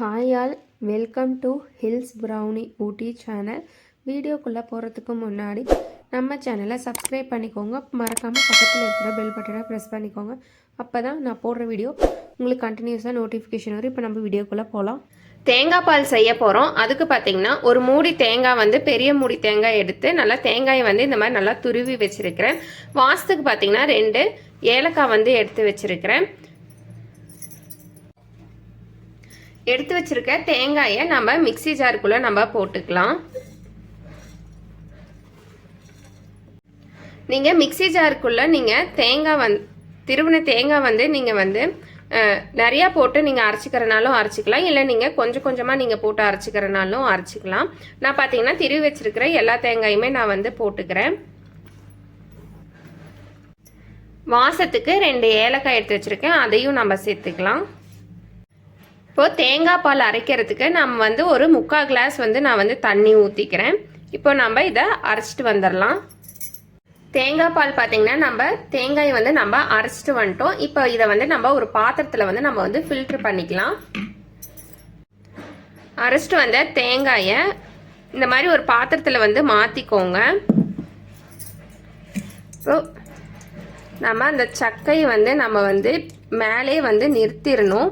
Hi all welcome to hills brownie Ooty channel வீடியோக்குள்ளே போகிறதுக்கு முன்னாடி நம்ம சேனலை சப்ஸ்கிரைப் பண்ணிக்கோங்க. மறக்காமல் பக்கத்தில் இருக்கிற பெல் பட்டனை ப்ரெஸ் பண்ணிக்கோங்க. அப்போ தான் நான் போடுற வீடியோ உங்களுக்கு கண்டினியூஸாக நோட்டிஃபிகேஷன் வரும். இப்போ நம்ம வீடியோக்குள்ளே போகலாம் தேங்காய் பால் செய்ய போகிறோம் அதுக்கு பார்த்தீங்கன்னா ஒரு மூடி தேங்காய் வந்து பெரிய மூடி தேங்காய் எடுத்து நல்லா தேங்காயை வந்து இந்த மாதிரி நல்லா துருவி வச்சுருக்கிறேன். வாசத்துக்கு பார்த்தீங்கன்னா ரெண்டு ஏலக்காய் வந்து எடுத்து வச்சுருக்கிறேன். எடுத்து வச்சுருக்க தேங்காயை நம்ம மிக்ஸி ஜாருக்குள்ளே நம்ம போட்டுக்கலாம். நீங்கள் மிக்ஸி ஜாருக்குள்ளே நீங்கள் தேங்காய் வந் திருவின தேங்காய் வந்து நீங்கள் வந்து நிறையா போட்டு நீங்கள் அரைச்சிக்கிறனாலும் அரைச்சிக்கலாம். இல்லை நீங்கள் கொஞ்சம் கொஞ்சமாக நீங்கள் போட்டு அரைச்சிக்கிறனாலும் அரைச்சிக்கலாம். நான் பார்த்தீங்கன்னா திருவி வச்சுருக்கிற எல்லா தேங்காயுமே நான் வந்து போட்டுக்கிறேன். வாசத்துக்கு ரெண்டு ஏலக்காய் எடுத்து வச்சுருக்கேன். அதையும் நம்ம சேர்த்துக்கலாம். இப்போ தேங்காய் பால் அரைக்கிறதுக்கு நம்ம வந்து ஒரு முக்கால் கிளாஸ் வந்து நான் வந்து தண்ணி ஊற்றிக்கிறேன் இப்போ நம்ம இதை அரைச்சிட்டு வந்துடலாம். தேங்காய் பால் பார்த்தீங்கன்னா நம்ம தேங்காய் வந்து நம்ம அரைச்சிட்டு வந்துட்டோம். இப்போ இதை வந்து நம்ம ஒரு பாத்திரத்தில் வந்து நம்ம வந்து ஃபில்ட்ரு பண்ணிக்கலாம். அரைச்சிட்டு வந்த தேங்காயை இந்த மாதிரி ஒரு பாத்திரத்தில் வந்து மாற்றிக்கோங்க இப்போ நம்ம அந்த சக்கையை வந்து நம்ம வந்து மேலே வந்து நிறுத்திடணும்.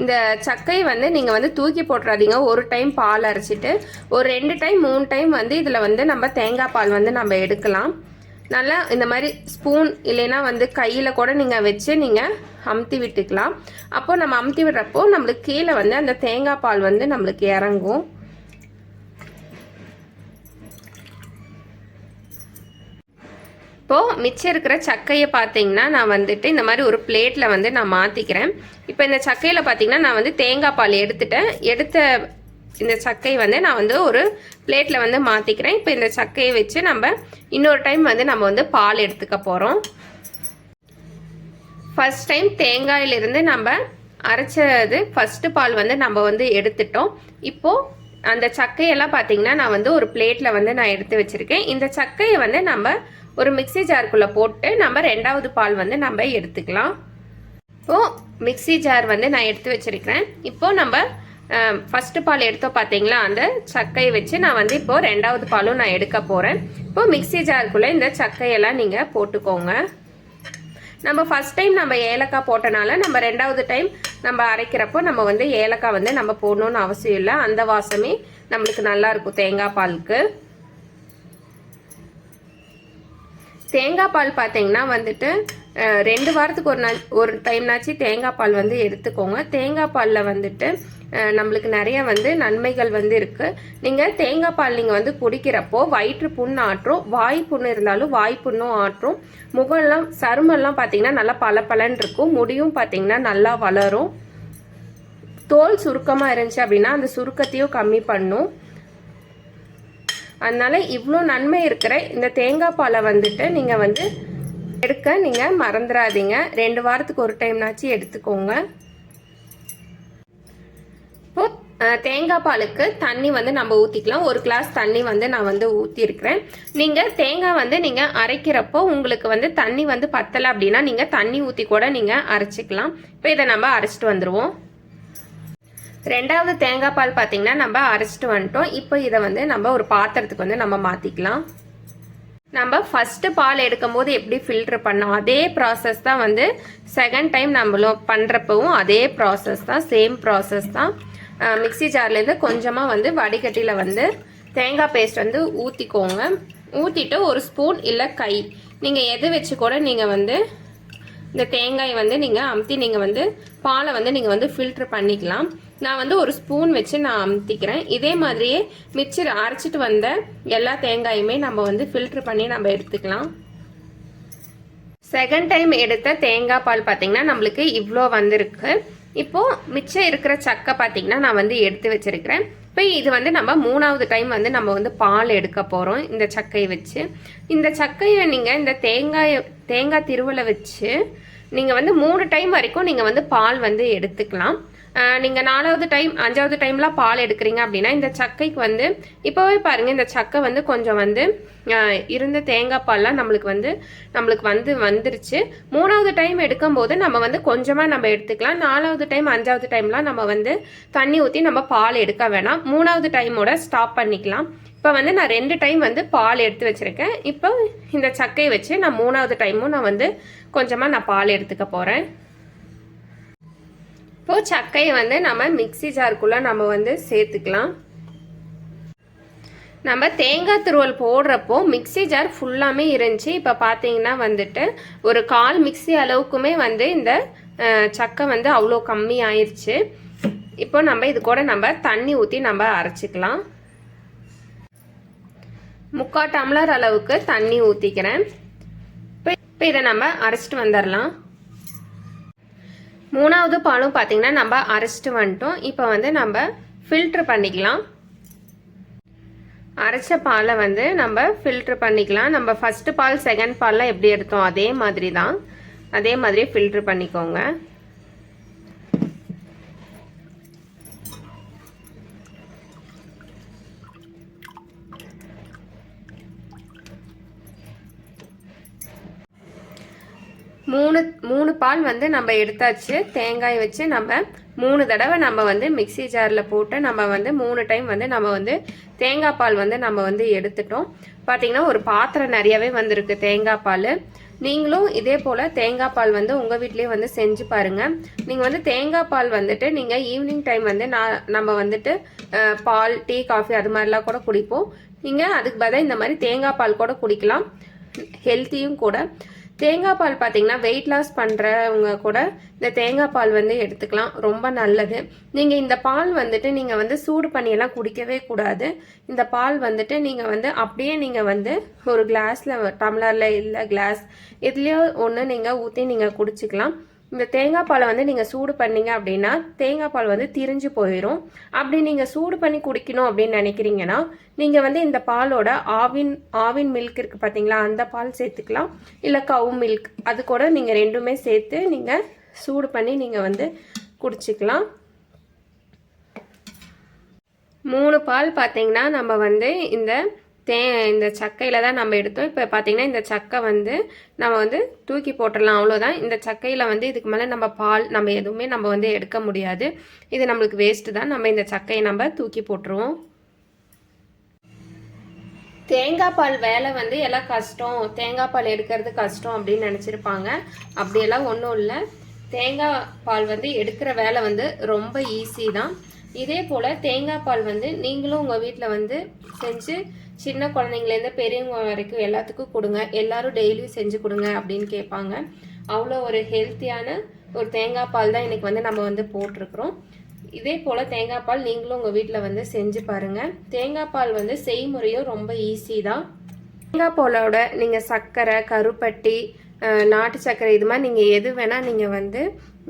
இந்த சக்கையை வந்து நீங்கள் வந்து தூக்கி போட்டுறாதீங்க. ஒரு டைம் பால் அரைச்சிட்டு ஒரு ரெண்டு டைம் மூணு டைம் வந்து இதில் வந்து நம்ம தேங்காய் பால் வந்து நம்ம எடுக்கலாம். நல்லா இந்த மாதிரி ஸ்பூன் இல்லைன்னா வந்து கையில் கூட நீங்கள் வச்சு நீங்கள் அமுத்தி விட்டுக்கலாம். அப்போ நம்ம அமுத்தி விடுறப்போ நம்மளுக்கு கீழே வந்து அந்த தேங்காய் பால் வந்து நம்மளுக்கு இறங்கும். இப்போது மிச்சம் இருக்கிற சக்கையை பார்த்தீங்கன்னா நான் வந்துட்டு இந்த மாதிரி ஒரு பிளேட்டில் வந்து நான் மாற்றிக்கிறேன் இப்போ இந்த சக்கையில் பார்த்தீங்கன்னா நான் வந்து தேங்காய் பால் எடுத்துட்டேன். எடுத்த இந்த சக்கை வந்து நான் வந்து ஒரு பிளேட்டில் வந்து மாற்றிக்கிறேன் இப்போ இந்த சக்கையை வச்சு நம்ம இன்னொரு டைம் வந்து நம்ம வந்து பால் எடுத்துக்க போகிறோம் ஃபஸ்ட் டைம் தேங்காயிலிருந்து நம்ம அரைச்சது ஃபஸ்ட்டு பால் வந்து நம்ம வந்து எடுத்துட்டோம். இப்போது அந்த சக்கையெல்லாம் பார்த்தீங்கன்னா நான் வந்து ஒரு பிளேட்டில் வந்து நான் எடுத்து வச்சுருக்கேன். இந்த சக்கையை வந்து நம்ம ஒரு மிக்ஸி ஜாருக்குள்ளே போட்டு நம்ம ரெண்டாவது பால் வந்து நம்ம எடுத்துக்கலாம். இப்போது மிக்ஸி ஜார் வந்து நான் எடுத்து வச்சிருக்கிறேன். இப்போது நம்ம ஃபஸ்ட்டு பால் எடுத்தோம் பார்த்தீங்களா அந்த சக்கையை வச்சு நான் வந்து இப்போது ரெண்டாவது பாலும் நான் எடுக்க போகிறேன் இப்போது மிக்ஸி ஜாருக்குள்ளே இந்த சக்கையெல்லாம் நீங்கள் போட்டுக்கோங்க. நம்ம ஃபஸ்ட் டைம் நம்ம ஏலக்காய் போட்டனால நம்ம ரெண்டாவது டைம் நம்ம அரைக்கிறப்போ நம்ம வந்து ஏலக்காய் வந்து நம்ம போடணும்னு அவசியம் இல்லை. அந்த வாசமே நம்மளுக்கு நல்லாயிருக்கும் தேங்காய் பாலுக்கு. தேங்காய் பால் பார்த்தீங்கன்னா வந்துட்டு ரெண்டு வாரத்துக்கு ஒரு நாள் ஒரு டைம்னாச்சு தேங்காய் பால் வந்து எடுத்துக்கோங்க. தேங்காய் பாலில் வந்துட்டு நம்மளுக்கு நிறைய வந்து நன்மைகள் வந்து இருக்குது நீங்கள் தேங்காய் பால் நீங்கள் வந்து குடிக்கிறப்போ வயிற்று புண் ஆற்றும் வாய் புண்ணு இருந்தாலும் வாய் புண்ணும் ஆற்றும். முகம்லாம் சருமெல்லாம் பார்த்தீங்கன்னா நல்லா பளபளன்னு இருக்கும். முடியும் பார்த்தீங்கன்னா நல்லா வளரும். தோல் சுருக்கமாக இருந்துச்சு அப்படின்னா அந்த சுருக்கத்தையும் கம்மி பண்ணும். அதனால் இவ்வளோ நன்மை இருக்கிற இந்த தேங்காய் பாலை வந்துட்டு நீங்கள் வந்து எடுக்க நீங்கள் மறந்துடாதீங்க ரெண்டு வாரத்துக்கு ஒரு டைம்னாச்சும் எடுத்துக்கோங்க. இப்போ தேங்காய் பாலுக்கு தண்ணி வந்து நம்ம ஊற்றிக்கலாம் ஒரு கிளாஸ் தண்ணி வந்து நான் வந்து ஊற்றிருக்கிறேன் நீங்கள் தேங்காய் வந்து நீங்கள் அரைக்கிறப்போ உங்களுக்கு வந்து தண்ணி வந்து பத்தலை அப்படின்னா நீங்கள் தண்ணி ஊற்றி கூட நீங்கள் அரைச்சிக்கலாம். இப்போ இதை நம்ம அரைச்சிட்டு வந்துடுவோம் ரெண்டாவது தேங்காய் பால் பார்த்தீங்கன்னா நம்ம அரைச்சிட்டு வந்துட்டோம். இப்போ இதை வந்து நம்ம ஒரு பாத்திரத்துக்கு வந்து நம்ம மாற்றிக்கலாம் நம்ம ஃபஸ்ட்டு பால் எடுக்கும்போது எப்படி ஃபில்ட்ரு பண்ணோம் அதே ப்ராசஸ் தான் வந்து செகண்ட் டைம் நம்மளும் பண்ணுறப்பவும் அதே ப்ராசஸ் தான் சேம் ப்ராசஸ் தான். மிக்ஸி ஜார்லேருந்து கொஞ்சமாக வந்து வடிகட்டியில் வந்து தேங்காய் பேஸ்ட் வந்து ஊற்றிக்கோங்க ஊற்றிட்டு ஒரு ஸ்பூன் இல்லை கை. நீங்கள் எது வச்சு கூட நீங்கள் வந்து இந்த தேங்காய் வந்து நீங்கள் அமுத்தி நீங்கள் வந்து பாலை வந்து நீங்கள் வந்து ஃபில்ட்ரு பண்ணிக்கலாம். நான் வந்து ஒரு ஸ்பூன் வச்சு நான் அமுத்திக்கிறேன். இதே மாதிரியே மிக்சர் அரைச்சிட்டு வந்த எல்லா தேங்காயுமே நம்ம வந்து ஃபில்ட்ரு பண்ணி நம்ம எடுத்துக்கலாம். செகண்ட் டைம் எடுத்த தேங்காய் பால் பார்த்தீங்கன்னா நம்மளுக்கு இவ்வளோ வந்திருக்கு. இப்போது மிச்சம் இருக்கிற சக்கை பார்த்தீங்கன்னா நான் வந்து எடுத்து வச்சிருக்கிறேன். இப்போ இது வந்து நம்ம மூணாவது டைம் வந்து நம்ம வந்து பால் எடுக்க போகிறோம் இந்த சக்கையை வச்சு. இந்த சக்கையை நீங்கள் இந்த தேங்காய் தேங்காய் திருவலை வச்சு நீங்கள் வந்து மூணு டைம் வரைக்கும் நீங்கள் வந்து பால் வந்து எடுத்துக்கலாம். நீங்கள் நாலாவது டைம் அஞ்சாவது டைம்லாம் பால் எடுக்கிறீங்க அப்படின்னா இந்த சக்கைக்கு வந்து இப்போவே பாருங்கள் இந்த சக்கை வந்து கொஞ்சம் வந்து இருந்த தேங்காய் பால்லாம் நம்மளுக்கு வந்து நம்மளுக்கு வந்து வந்துருச்சு. மூணாவது டைம் எடுக்கும்போது நம்ம வந்து கொஞ்சமாக நம்ம எடுத்துக்கலாம். நாலாவது டைம் அஞ்சாவது டைம்லாம் நம்ம வந்து தண்ணி ஊற்றி நம்ம பால் எடுக்க வேணாம். மூணாவது டைமோட ஸ்டாப் பண்ணிக்கலாம். இப்போ வந்து நான் ரெண்டு டைம் வந்து பால் எடுத்து வச்சுருக்கேன். இப்போ இந்த சக்கையை வச்சு நான் மூணாவது டைமும் நான் வந்து கொஞ்சமாக நான் பால் எடுத்துக்க போகிறேன் இப்போ சக்கையை வந்து நம்ம மிக்ஸி ஜாருக்குள்ளே நம்ம வந்து சேர்த்துக்கலாம். நம்ம தேங்காய் துருவல் போடுறப்போ மிக்ஸி ஜார் ஃபுல்லாமே இருந்துச்சு. இப்போ பார்த்தீங்கன்னா வந்துட்டு ஒரு கால் மிக்ஸி அளவுக்குமே வந்து இந்த சக்கை வந்து அவ்வளோ கம்மி ஆயிடுச்சு இப்போ நம்ம இது கூட நம்ம தண்ணி ஊற்றி நம்ம அரைச்சிக்கலாம். முக்கால் டம்ளர் அளவுக்கு தண்ணி ஊற்றிக்கிறேன் இப்போ இப்போ இதை நம்ம அரைச்சிட்டு வந்துடலாம். மூணாவது பாலும் பார்த்திங்கன்னா நம்ம அரைச்சிட்டு வந்துட்டோம். இப்போ வந்து நம்ம ஃபில்ட்ரு பண்ணிக்கலாம். அரைச்ச பாலை வந்து நம்ம ஃபில்ட்ரு பண்ணிக்கலாம். நம்ம ஃபஸ்ட்டு பால் செகண்ட் பால்லாம் எப்படி எடுத்தோம்? அதே மாதிரி தான் அதே மாதிரி ஃபில்ட்ரு பண்ணிக்கோங்க. மூணு மூணு பால் வந்து நம்ம எடுத்தாச்சு. தேங்காய் வச்சு நம்ம மூணு தடவை நம்ம வந்து மிக்ஸி ஜாரில் போட்டு நம்ம வந்து மூணு டைம் வந்து நம்ம வந்து தேங்காய் பால் வந்து நம்ம வந்து எடுத்துட்டோம். பார்த்தீங்கன்னா ஒரு பாத்திரம் நிறையவே வந்திருக்கு தேங்காய் பால். நீங்களும் இதே போல் தேங்காய் பால் வந்து உங்கள் வீட்லேயே வந்து செஞ்சு பாருங்கள் நீங்கள் வந்து தேங்காய் பால் வந்துட்டு நீங்கள் ஈவினிங் டைம் வந்து நான் நம்ம வந்துட்டு பால் டீ காஃபி அது மாதிரிலாம் கூட குடிப்போம். நீங்கள் அதுக்கு பதிலாக இந்த மாதிரி தேங்காய் பால் கூட குடிக்கலாம். ஹெல்த்தியும் கூட. தேங்காய் பால் பார்த்தீங்கன்னா வெயிட் லாஸ் பண்ணுறவங்க கூட இந்த தேங்காய் பால் வந்து எடுத்துக்கலாம். ரொம்ப நல்லது. நீங்கள் இந்த பால் வந்துட்டு நீங்கள் வந்து சூடு பண்ணியெல்லாம் குடிக்கவே கூடாது. இந்த பால் வந்துட்டு நீங்கள் வந்து அப்படியே நீங்கள் வந்து ஒரு கிளாஸில் டம்ளரில் இல்லை கிளாஸ் இதுலேயோ ஒன்று நீங்கள் ஊற்றி நீங்கள் குடிச்சிக்கலாம். இந்த தேங்காய் பாலை வந்து நீங்கள் சூடு பண்ணீங்க அப்படின்னா தேங்காய் பால் வந்து திரிஞ்சு போயிடும் அப்படி நீங்கள் சூடு பண்ணி குடிக்கணும் அப்படின்னு நினைக்கிறீங்கன்னா நீங்கள் வந்து இந்த பாலோட ஆவின் ஆவின் மில்க் இருக்குது பார்த்தீங்களா அந்த பால் சேர்த்துக்கலாம். இல்லை கவு மில்க் அது கூட நீங்கள் ரெண்டுமே சேர்த்து நீங்கள் சூடு பண்ணி நீங்கள் வந்து குடிச்சிக்கலாம். மூணு பால் பார்த்தீங்கன்னா நம்ம வந்து இந்த தே இந்த சக்கையில் தான் நம்ம எடுத்தோம். இப்போ பார்த்தீங்கன்னா இந்த சக்கை வந்து நம்ம வந்து தூக்கி போட்டுடலாம் அவ்வளோதான் இந்த சக்கையில் வந்து இதுக்கு மேலே நம்ம பால் நம்ம எதுவுமே நம்ம வந்து எடுக்க முடியாது. இது நம்மளுக்கு வேஸ்ட்டு தான். நம்ம இந்த சக்கையை நம்ம தூக்கி போட்டுருவோம். தேங்காய் பால் வேலை வந்து எல்லாம் கஷ்டம். தேங்காய் பால் எடுக்கிறது கஷ்டம் அப்படின்னு நினச்சிருப்பாங்க. அப்படியெல்லாம் ஒன்றும் இல்லை. தேங்காய் பால் வந்து எடுக்கிற வேலை வந்து ரொம்ப ஈஸி தான். இதே போல் தேங்காய் பால் வந்து நீங்களும் உங்கள் வீட்டில் வந்து செஞ்சு சின்ன குழந்தைங்கலேருந்து பெரியவங்க வரைக்கும் எல்லாத்துக்கும் கொடுங்க. எல்லாரும் டெய்லியும் செஞ்சு கொடுங்க அப்படின்னு கேட்பாங்க. அவ்வளோ ஒரு ஹெல்த்தியான ஒரு தேங்காய் பால் தான் இன்றைக்கி வந்து நம்ம வந்து போட்டிருக்கிறோம். இதே போல் தேங்காய் பால் நீங்களும் உங்கள் வீட்டில் வந்து செஞ்சு பாருங்கள் தேங்காய் பால் வந்து செய்முறையும் ரொம்ப ஈஸி தான். தேங்காய் பாலோட நீங்கள் சர்க்கரை கருப்பட்டி நாட்டு சர்க்கரை இது மாதிரி நீங்கள் எது வேணால் நீங்கள் வந்து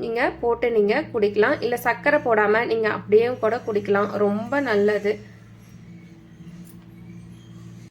நீங்கள் போட்டு நீங்கள் குடிக்கலாம். இல்லை சர்க்கரை போடாமல் நீங்கள் அப்படியே கூட குடிக்கலாம். ரொம்ப நல்லது.